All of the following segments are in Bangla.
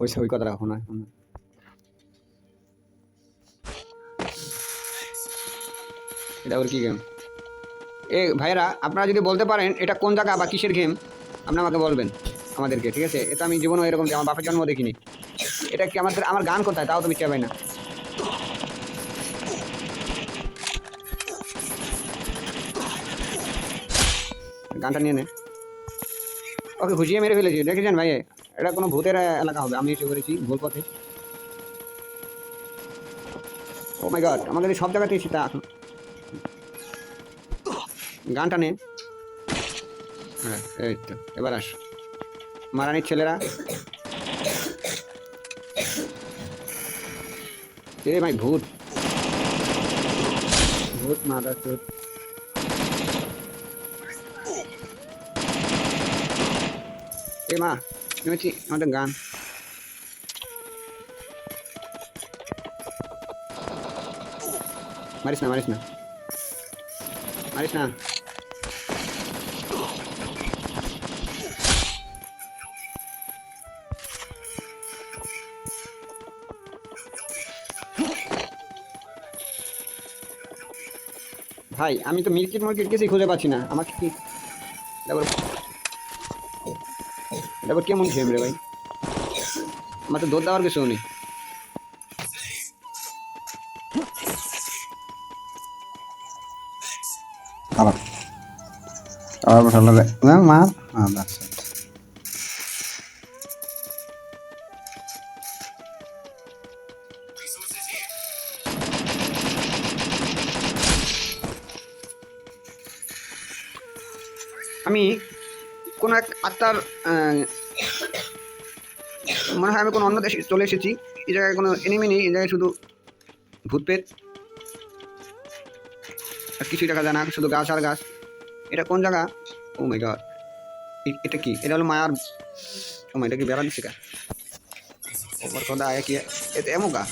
ওই ওই কথাটা এখন আর- এটা ওর কি গেম এ ভাইরা আপনারা যদি বলতে পারেন এটা কোন জায়গা বা কিসের গেম আপনি আমাকে বলবেন আমাদেরকে, ঠিক আছে? এটা আমি জীবনে এরকম আমার বাপের জন্ম দেখিনি। এটা কি আমাদের, আমার গান কোথায়? তাও তুমি পাই না। গানটা নিয়ে নে। ওকে, ঘুষিয়ে মেরে ফেলেছি, দেখেছেন ভাই এটা কোনো ভূতের এলাকা হবে আমি এসে করেছি ভুল পথে। ও মাই গড আমাদের সব জায়গাতেই সেটা এখন গানটা নে হ্যাঁ। এই তো এবার আস। মারানির ছেলেরা। এ ভাই ভূত। ভূত মাদার চোদ এ মা শুনেছি আমাদের গান মারিস না মারিস না মারিস না ভাই, আমি তো মিল্কিট মার্কেট কিছুই খুঁজে পাচ্ছি না। আমাকে কি তারপর তারপর কেমন খেয়ে রে ভাই? আমার তো দৌড় দেওয়ার কিছু নেই। আবার। আবার বসালে না মার হ্যাঁ that's আমি কোনো এক আত্মার মনে হয় আমি কোনো অন্য দেশে চলে এসেছি। এই জায়গায় কোনো এনিমি নেই, এই জায়গায় শুধু ভূত পেট আর কিছুই দেখা যায় না, শুধু গাছ আর গাছ। এটা কোন জায়গা? ও মাই গড এটা কি? এটা হলো মায়ার ও মাই এটা কি বেড়া দিচ্ছে ওপর খোদা আয়া কি? এটা এমন গা?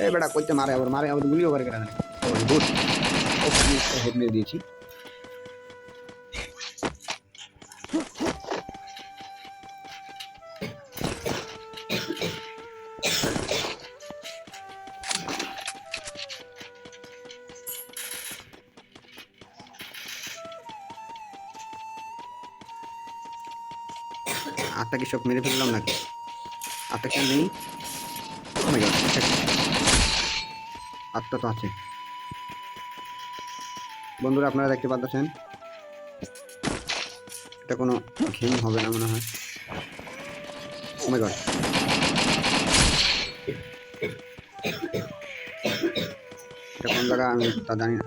এ, বেটা করতে মারে আবার মারে আবার গুলিও করে কেন ভূত। হেড মেরে দিয়েছি। আটটা কি সব মেরে ফেললাম নাকি? আটটা কি নেই? Oh আটটা তো আছে। বন্ধুরা, আপনারা দেখতে পাচ্ছেন এটা কোনো ঘেম হবে না মনে হয়। Oh my God. এটা কোন জায়গা আমি তা জানি না।